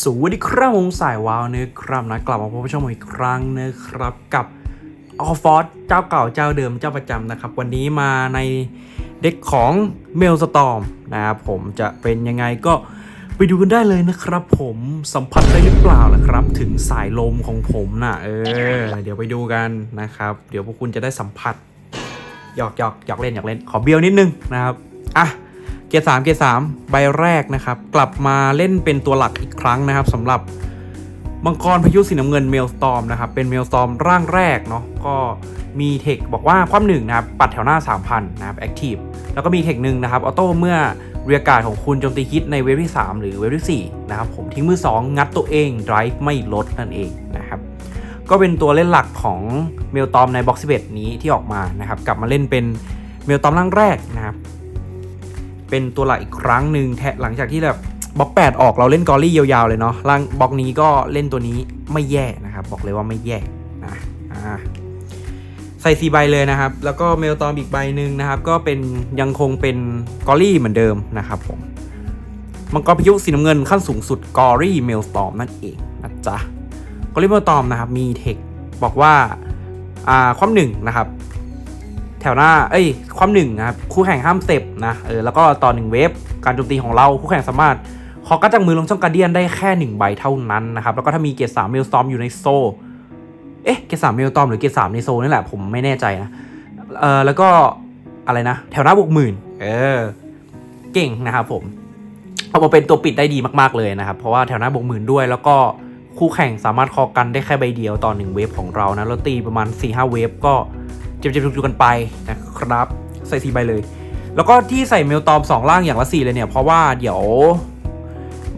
สวัสดีครับผมสายวาวนะครับนะกลับมาพบกับช่องผมอีกครั้งนะครับกับออฟฟอร์เจ้าเก่าเจ้าเดิมเจ้าประจำนะครับ วันนี้มาในเด็กของเมลสตอมนะครับผมจะเป็นยังไงก็ไปดูกันได้เลยนะครับผมสัมผัสได้หรือเปล่าล่ะครับ ถึงสายลมของผมนะเออ เดี๋ยวไปดูกันนะครับ เดี๋ยวพวกคุณจะได้สัมผัสหยอกหยอกหยอกเล่นหยอกเล่นขอเบียวนิดนึงนะครับอะ เกียร์สามเกียร์สามใบแรกนะครับ กลับมาเล่นเป็นตัวหลักอีกครั้งนะครับสำหรับมังกรพายุสีน้ำเงินเมลสตอมนะครับ เป็นเมลสตอมร่างแรกเนาะก็มีเทคบอกว่าความหนึ่งนะครับ ปัดแถวหน้า 3,000 นะครับแอคทีฟแล้วก็มีเทคหนึ่งนะครับออโต้เมื่อเรียกการดของคุณโจมตีฮิตในเวฟที่ 3 หรือเวฟที่4นะครับ ผมทิ้งมือ 2 งัดตัวเอง drive ไม่ลดนั่นเองนะครับ ก็เป็นตัวเล่นหลักของเมลตอมในบ็อกซ์11นี้ที่ออกมานะครับ กลับมาเล่นเป็นเมลตอมร่างแรกนะครับ เป็นตัวหลักอีกครั้งหนึ่งแทะหลังจากที่แบบบล็อก8ออกเราเล่นกอรี่ยาวๆเลยเนาะร่างบล็อกนี้ก็เล่นตัวนี้ไม่แย่นะครับบอกเลยว่าไม่แย่นะอ่าใส่สีใบเลยนะครับ แล้วก็เมลตอมอีกใบหนึ่งนะครับ ก็เป็นยังคงเป็นกอรี่เหมือนเดิมนะครับผมมังกรพายุสีน้ำเงินขั้นสูงสุดกอรี่เมลตอมนั่นเองนะจ๊ะกอรี่เมลตอมนะครับมีเทคบอกว่าความหนึ่งนะครับ แถวหน้า เอ้ย ความหนึ่งนะครับ คู่แข่งห้ามเสพนะ เออ แล้วก็ต่อหนึ่งเวฟ การโจมตีของเรา คู่แข่งสามารถขอกัดจากมือลงช่องการเดียนได้แค่หนึ่งใบเท่านั้นนะครับ แล้วก็ถ้ามีเกียรดสามเมลซอมอยู่ในโซ เอ๊ะ เกียรดสามเมลตอมหรือเกียรดสามในโซนี่แหละ ผมไม่แน่ใจนะ เออแล้วก็อะไรนะ แถวหน้าบวกหมื่น เออ เก่งนะครับผม เอามาเป็นตัวปิดได้ดีมากๆเลยนะครับ เพราะว่าแถวหน้าบวกหมื่นด้วย แล้วก็คู่แข่งสามารถคอกันได้แค่ใบเดียวต่อหนึ่งเวฟของเรานะ แล้วตีประมาณ4ี่ห้าเวฟก็ เจ็บๆจุกๆกันไปนะครับ ใส่สีใบเลย แล้วก็ที่ใส่เมลตอมสองล่างอย่างละสี่เลยเนี่ย เพราะว่าเดี๋ยว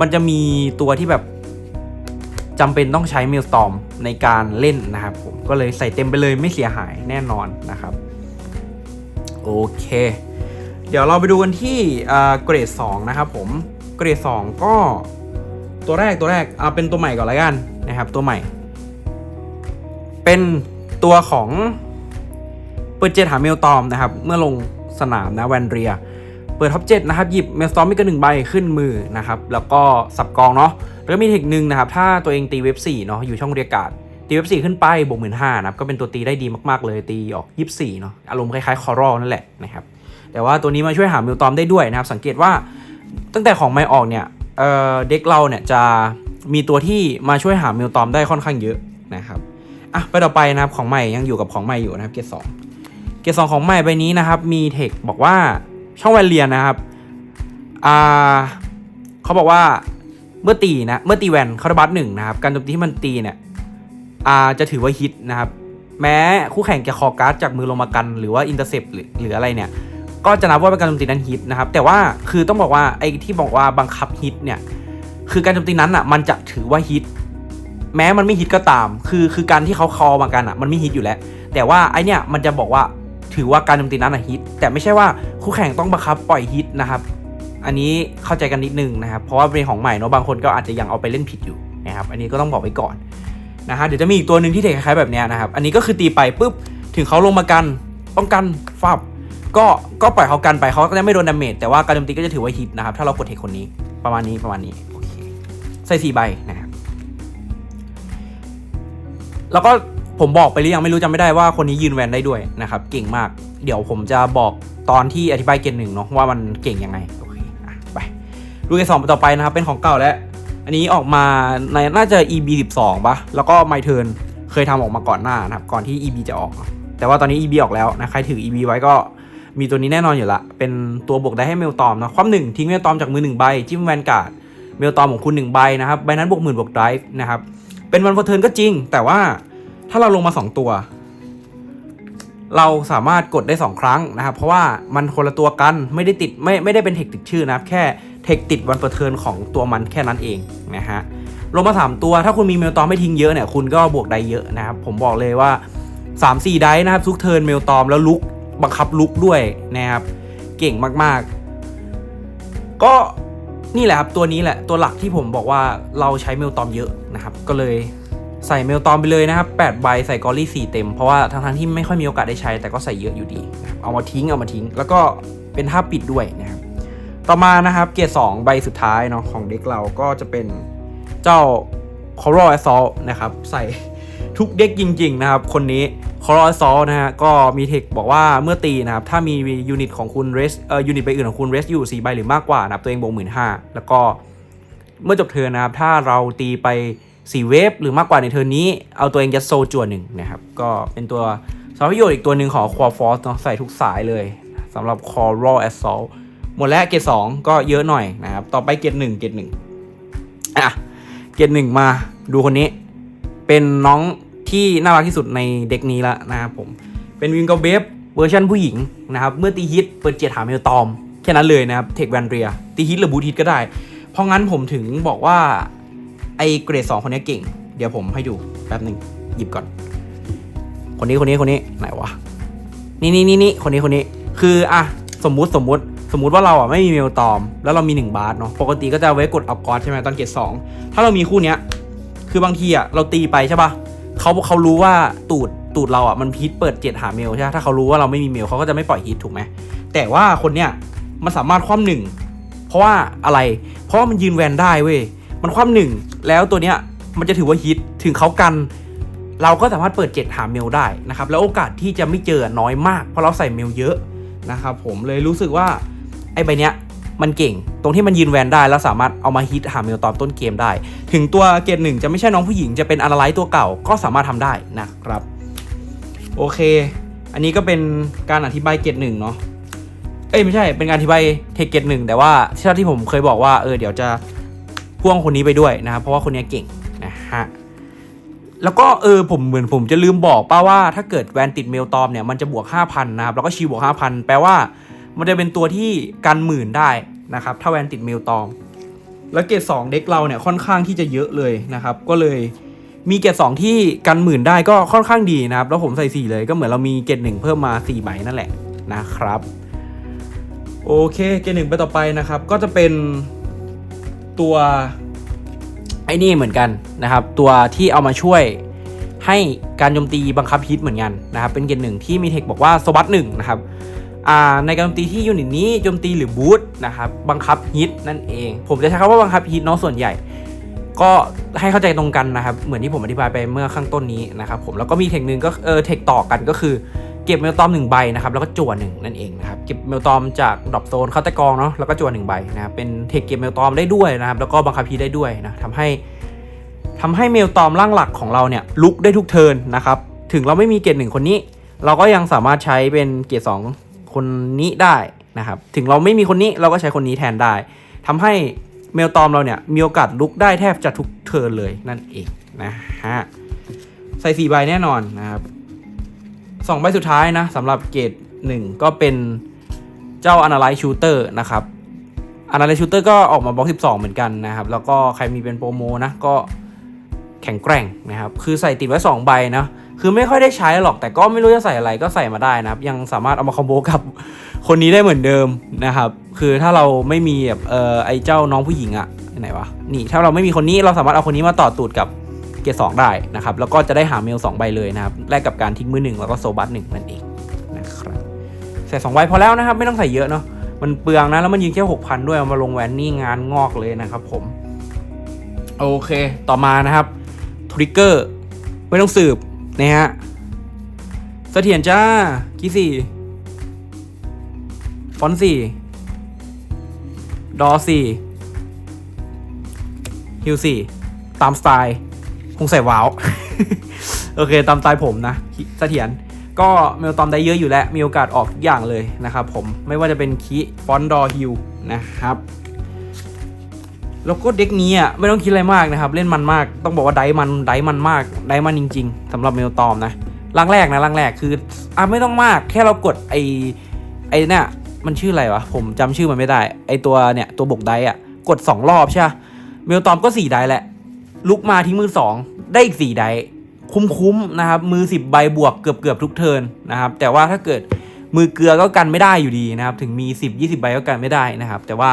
มันจะมีตัวที่แบบจำเป็นต้องใช้เมลตอมในการเล่นนะครับผมก็เลยใส่เต็มไปเลยไม่เสียหายแน่นอนนะครับ โอเค เดี๋ยวเราไปดูกันที่เกรด2นะครับผมเกรด 2 ก็ตัวแรกตัวแรกเอาเป็นตัวใหม่ก่อนละกันนะครับ ตัวใหม่ เป็นตัวของ ปิดเจ็ดหาเมลตอมนะครับเมื่อลงสนามนะแวนเรีย เปิดท็อปเจ็ดนะครับหยิบเมลตอมไม่เกินหนึ่งใบขึ้นมือนะครับแล้วก็สับกองเนาะแล้วก็มีเทคหนึ่งนะครับถ้าตัวเองตีเว็บสี่เนาะอยู่ช่องเรียกการ์ดตีเว็บสี่ขึ้นไปบวกหมื่นห้านะครับก็เป็นตัวตีได้ดีมากๆเลยตีออกยี่สี่เนาะอารมณ์คล้ายๆคอรัลนั่นแหละนะครับแต่ว่าตัวนี้มาช่วยหาเมลตอมได้ด้วยนะครับสังเกตว่าตั้งแต่ของไม่ออกเนี่ยเเด็กเราเนี่ยจะมีตัวที่มาช่วยหาเมลตอมได้ค่อนข้างเยอะนะครับอะไปต่อไปนะครับของใหม่ยังอยู่กับของใหม่อยู่นะครับเกรดสอง เกรดสองของใหม่ใบนี้นะครับ มีเทคบอกว่าช่องแวนเลียนนะครับอ่าเขาบอกว่าเมื่อตีนะเมื่อตีแวนคาร์บัตหนึ่งนะครับ การโจมตีที่มันตีเนี่ยอ่าจะถือว่าฮิตนะครับ แม้คู่แข่งจะคอการ์ดจากมือลงมากันหรือว่าอินเตอร์เซปหรือหรืออะไรเนี่ย ก็จะนับว่าเป็นการโจมตีนั้นฮิตนะครับ แต่ว่าคือต้องบอกว่าไอ้ที่บอกว่าบังคับฮิตเนี่ยคือการโจมตีนั้นอะมันจะถือว่าฮิตแม้มันไม่ฮิตก็ตาม คือคือการที่เขาคอมากันอะมันไม่ฮิตอยู่แล้ว แต่ว่าไอเนี่ยมันจะบอกว่า ถือว่าการโจมตีนั้นฮิต แต่ไม่ใช่ว่าคู่แข่งต้องบังคับปล่อยฮิตนะครับ อันนี้เข้าใจกันนิดนึงนะครับ เพราะว่าเป็นของใหม่เนาะบางคนก็อาจจะยังเอาไปเล่นผิดอยู่นะครับ อันนี้ก็ต้องบอกไว้ก่อนนะฮะเดี๋ยวจะมีอีกตัวหนึ่งที่เทคล้ายๆแบบนี้นะครับ อันนี้ก็คือตีไปปุ๊บถึงเขาลงมากันป้องกันฟับก็ก็ปล่อยเขากันไปเขาก็จะไม่โดนดาเมจแต่ว่าการโจมตีก็จะถือว่าฮิตนะครับถ้าเรากดเทคคนนี้ประมาณนี้ประมาณนี้โอเคใส่สี่ใบนะครับแล้วก็ ผมบอกไปหรือยังไม่รู้จำไม่ได้ว่าคนนี้ยืนแวนได้ด้วยนะครับ เก่งมาก เดี๋ยวผมจะบอกตอนที่อธิบายเกณฑ์หนึ่งเนาะว่ามันเก่งยังไงโอเคอะไปดูเกณฑ์สองต่อไปนะครับเป็นของเก่าแล้วอันนี้ออกมาในน่าจะ EB 12ปะแล้วก็ไมเทิร์นเคยทำออกมาก่อนหน้านะครับ ก่อนที่ EB จะออก แต่ว่าตอนนี้ EB ออกแล้วนะใครถือ EB ไว้ก็มีตัวนี้แน่นอนอยู่ละ เป็นตัวบวกได้ให้เมลตอมนะ ความหนึ่งทิ้งเมลตอมจากมือหนึ่งใบ จิ้มแวนการ์ด เมลตอมของคุณหนึ่งใบนะครับ ใบนั้นบวกหมื่นบวกไดฟ์นะครับ เป็นวันพอเทิร์นก็จริง แต่ว่า ถ้าเราลงมา 2 ตัว เราสามารถกดได้ 2 ครั้งนะครับ เพราะว่ามันคนละตัวกันไม่ได้ติดไม่ไม่ได้เป็นเทคติดชื่อนะครับแค่เทคติดวันเปอร์เทิร์นของตัวมันแค่นั้นเองนะฮะลงมา 3 ตัว ถ้าคุณมีเมลตอมไม่ทิ้งเยอะเนี่ยคุณก็บวกได้เยอะนะครับ ผมบอกเลยว่า 3 4 ได้นะครับ ทุกเทิร์นเมลตอมแล้วลุกบังคับลุกด้วยนะครับ เก่งมากๆ ก็นี่แหละครับตัวนี้แหละตัวหลักที่ผมบอกว่าเราใช้เมลตอมเยอะนะครับ ก็เลย ใส่เมลตอมไปเลยนะครับ8ใบใส่กอรี่ 4 เต็ม เพราะว่าทั้งทที่ไม่ค่อยมีโอกาสได้ใช้ แต่ก็ใส่เยอะอยู่ดีนะครับเอามาทิ้งเอามาทิ้ง แล้วก็เป็นท่าปิดด้วยนะครับต่อมานะครับเกียร์2ใบสุดท้ายเนาะของเด็กเราก็จะเป็นเจ้า Coral Assault นะครับใส่ทุกเด็กจริง ๆ นะครับ คนนี้ Coral Assault นะฮะก็มีเทคบอกว่าเมื่อตีนะครับ ถ้ามียูนิตของคุณเรสเอ่อยูนิตใบอื่นของคุณเรสอยู่4ใบหรือมากกว่านะครับตัวเองบวกหมื่นห้าแล้วก็เมื่อจบเทิร์นนะครับถ้าเราตีไป 4 เวฟหรือมากกว่าในเทิร์นนี้ เอาตัวเองยัดโซจวหนึ่งนะครับ ก็เป็นตัวสารประโยชน์อีกตัวหนึ่งของ Core Force เนาะใส่ทุกสายเลยสำหรับ Coral Assault หมดแล้วเกรดสองก็เยอะหน่อยนะครับ ต่อไปเกรดหนึ่งเกรดหนึ่งอะเกรดหนึ่งมาดูคนนี้ เป็นน้องที่น่ารักที่สุดในเด็กนี้ละนะครับผม เป็นวิงเกลเบฟเวอร์ชันผู้หญิงนะครับ เมื่อตีฮิตเปิดเจียถามเมลตอม แค่นั้นเลยนะครับ เทคแวนเรียตีฮิตหรือบูทิตก็ได้ เพราะงั้นผมถึงบอกว่า ไอเกรดสองคนนี้เก่ง เดี๋ยวผมให้ดูแป๊บหนึ่งหยิบก่อน คนนี้คนนี้คนนี้ไหนวะนี่นี่นี่นี่คนนี้คนนี้ คืออะสมมุติสมมุติสมมุติว่าเราอะไม่มีเมลตอม แล้วเรามี 1 บาทเนาะปกติก็จะไว้กดเอากอดใช่ไหมตอนเกรดสองถ้าเรามีคู่เนี้ย คือบางทีอะเราตีไปใช่ปะเขาเขารู้ว่าตูดตูดเราอะมันพิษเปิดเจ็ดหาเมลใช่ถ้าเขารู้ว่าเราไม่มีเมลเขาก็จะไม่ปล่อยฮิตถูกไหมแต่ว่าคนเนี้ยมันสามารถคว่ำหนึ่งเพราะว่าอะไร เพราะว่ามันยืนแวนได้เว้ย มันคว่ำหนึ่งแล้วตัวเนี้ยมันจะถือว่าฮิตถึงเขากัน เราก็สามารถเปิดเจ็ดหาเมลได้นะครับ แล้วโอกาสที่จะไม่เจอน้อยมาก เพราะเราใส่เมลเยอะนะครับผมเลยรู้สึกว่าไอ้ใบเนี้ยมันเก่ง ตรงที่มันยืนแวนได้ แล้วสามารถเอามาฮิตหาเมลตอนต้นเกมได้ ถึงตัวเกรดหนึ่งจะไม่ใช่น้องผู้หญิงจะเป็นอะไรตัวเก่าก็สามารถทำได้นะครับ โอเค อันนี้ก็เป็นการอธิบายเกรดหนึ่งเนาะเอ้ยไม่ใช่เป็นการอธิบายเทคเกรดหนึ่งแต่ว่าที่ที่ผมเคยบอกว่าเออเดี๋ยวจะ พ่วงคนนี้ไปด้วยนะครับเพราะว่าคนนี้เก่งนะฮะแล้วก็เออผมเหมือนผมจะลืมบอกป้าว่าถ้าเกิดแวนติดเมลตอมเนี่ยมันจะบวก 5,000นะครับแล้วก็ชิวบวก 5,000 แปลว่ามันจะเป็นตัวที่กันหมื่นได้นะครับถ้าแวนติดเมลตอม แล้วเกรด2เด็กเราเนี่ยค่อนข้างที่จะเยอะเลยนะครับก็เลยมีเกรด2ที่กันหมื่นได้ก็ค่อนข้างดีนะครับแล้วผมใส่ 4 เลยก็เหมือนเรามีเกรด1เพิ่มมา4ใบนั่นแหละนะครับโอเคเกรดหนึ่งไปต่อไปนะครับก็จะเป็น ตัวไอ้นี่เหมือนกันนะครับ ตัวที่เอามาช่วยให้การโจมตีบังคับฮิตเหมือนกันนะครับ เป็นเกณฑ์หนึ่งที่มีเทคบอกว่าสวัสดหนึ่งนะครับอ่าในการโจมตีที่ยูนิตนี้โจมตีหรือบูทนะครับบังคับฮิตนั่นเอง ผมจะใช้คำว่าบังคับฮิตเนาะส่วนใหญ่ ก็ให้เข้าใจตรงกันนะครับ เหมือนที่ผมอธิบายไปเมื่อข้างต้นนี้นะครับผมแล้วก็มีเทคหนึ่งก็เออเทคต่อกันก็คือ เก็บเมลตอมหนึ่งใบนะครับแล้วก็จั่วหนึ่งนั่นเองนะครับเก็บเมลตอมจากดรอปโซนเข้าต้กองเนาะแล้วก็จั่วหนึ่งใบนะครับเป็นเทคเก็บเมลตอมได้ด้วยนะครับแล้วก็บังคับฮีได้ด้วยนะทำให้ทำให้เมลตอมร่างหลักของเราเนี่ยลุกได้ทุกเทินนะครับถึงเราไม่มีเกรดหนึ่งคนนี้ เราก็ยังสามารถใช้เป็นเกรดสองคนนี้ได้นะครับถึงเราไม่มีคนนี้เราก็ใช้คนนี้แทนได้ทำให้เมลตอมเราเนี่ยมีโอกาสลุกได้แทบจะทุกเทินเลยนั่นเองนะฮะใส่สี่ใบแน่นอนนะครับ สองใบสุดท้ายนะสำหรับเกรดหนึ่งก็เป็นเจ้า Analyze Shooter นะครับ Analyze Shooter ก็ออกมาบล็อก 12 เหมือนกันนะครับ แล้วก็ใครมีเป็นโปรโมนะก็แข็งแกร่งนะครับ คือใส่ติดไว้ 2 ใบนะคือไม่ค่อยได้ใช้หรอกแต่ก็ไม่รู้จะใส่อะไรก็ใส่มาได้นะครับ ยังสามารถเอามาคอมโบกับคนนี้ได้เหมือนเดิมนะครับ คือถ้าเราไม่มีแบบเออไอเจ้าน้องผู้หญิงอะไหนวะนี่ถ้าเราไม่มีคนนี้เราสามารถเอาคนนี้มาต่อตูดกับ เกรดสองได้นะครับ แล้วก็จะได้หาเมล 2 ใบเลยนะครับ แลกกับการทิ้งมือหนึ่งแล้วก็โซบัสหนึ่งนั่นเองนะครับใส่2ใบพอแล้วนะครับ ไม่ต้องใส่เยอะเนาะมันเปลืองนะ แล้วมันยิงแค่หกพันด้วยเอามาลงแวนนี่งานงอกเลยนะครับผม โอเค ต่อมานะครับทริกเกอร์ไม่ต้องสืบนะฮะเสถียรจ้ากี่สี่ฟอนสี่ดอสี่ฮิวสี่ตามสไตล์ คงใส่ว้าว โอเค ตามสไตล์ผมนะเสถียรก็เมลตอมได้เยอะอยู่แล้ว มีโอกาสออกทุกอย่างเลยนะครับผมไม่ว่าจะเป็นคีฟอนดอฮิลนะครับ แล้วก็เด็กนี้อะไม่ต้องคิดอะไรมากนะครับ เล่นมันมากต้องบอกว่าไดมันไดมันมากไดมันจริง ๆสำหรับเมลตอมนะร่างแรกนะร่างแรกคืออะไม่ต้องมาก แค่เรากดไอไอเนี่ยมันชื่ออะไรวะ ผมจำชื่อมันไม่ได้ ไอตัวเนี่ยตัวบกไดอะกด 2 รอบใช่ปะเมลตอมก็4ไดแหละ ลุกมาทิ้งมือ2ได้อีก4ไดคุ้มๆนะครับ มือ10ใบบวกเกือบเกือบๆทุกเทินนะครับ แต่ว่าถ้าเกิดมือเกลือก็กันไม่ได้อยู่ดีนะครับ ถึงมี10 20ใบก็กันไม่ได้นะครับ แต่ว่า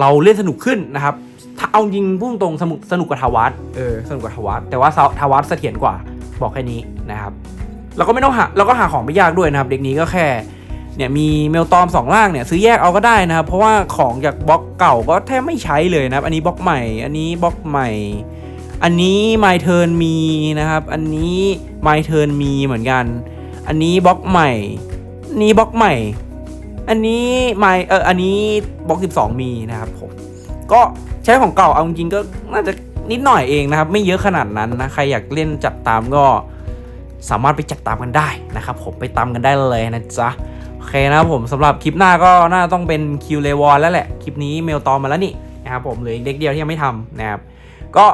เราเล่นสนุกขึ้นนะครับ ถ้าเอาจริงพุ่งตรงสนุกสนุกกว่าทวัตเออสนุกกว่าทวัตแต่ว่าทวัตเสถียรกว่าบอกแค่นี้นะครับเราก็ไม่ต้องหาเราก็หาของไม่ยากด้วยนะครับ เด็กนี้ก็แค่ เนี่ยมีเมลตอมสองล่างเนี่ยซื้อแยกเอาก็ได้นะครับ เพราะว่าของจากบล็อกเก่าก็แทบไม่ใช้เลยนะครับ อันนี้บล็อกใหม่ อันนี้บล็อกใหม่ อันนี้ My Turn มีนะครับ อันนี้ My Turn มีเหมือนกัน อันนี้บล็อกใหม่นี้บล็อกใหม่ อันนี้ไม่เอออันนี้บล็อก 12 มีนะครับผมก็ใช้ของเก่าเอาจริงก็น่าจะนิดหน่อยเองนะครับ ไม่เยอะขนาดนั้นนะใครอยากเล่นจัดตามก็สามารถไปจัดตามกันได้นะครับผมไปตามกันได้เลยนะจ๊ะ อเคนะครับผมสำหรับคลิปหน้าก็น่าต้องเป็นคิวเลวอนแล้วแหละ คลิปนี้เมลตอมมาแล้วนี่นะครับผมเหลืออีกเด็กเดียวที่ยังไม่ทำนะครับก็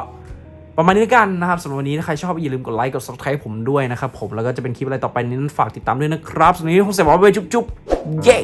ประมาณนี้กันนะครับสำหรับวันนี้ถ้าใครชอบอย่าลืมกดไลค์กด subscribe ผมด้วยนะครับผมแล้วก็จะเป็นคลิปอะไรต่อไปนี้นั้นฝากติดตามด้วยนะครับสำหรับวันนี้ผมเสร็จแล้วไปจุ๊บๆเย้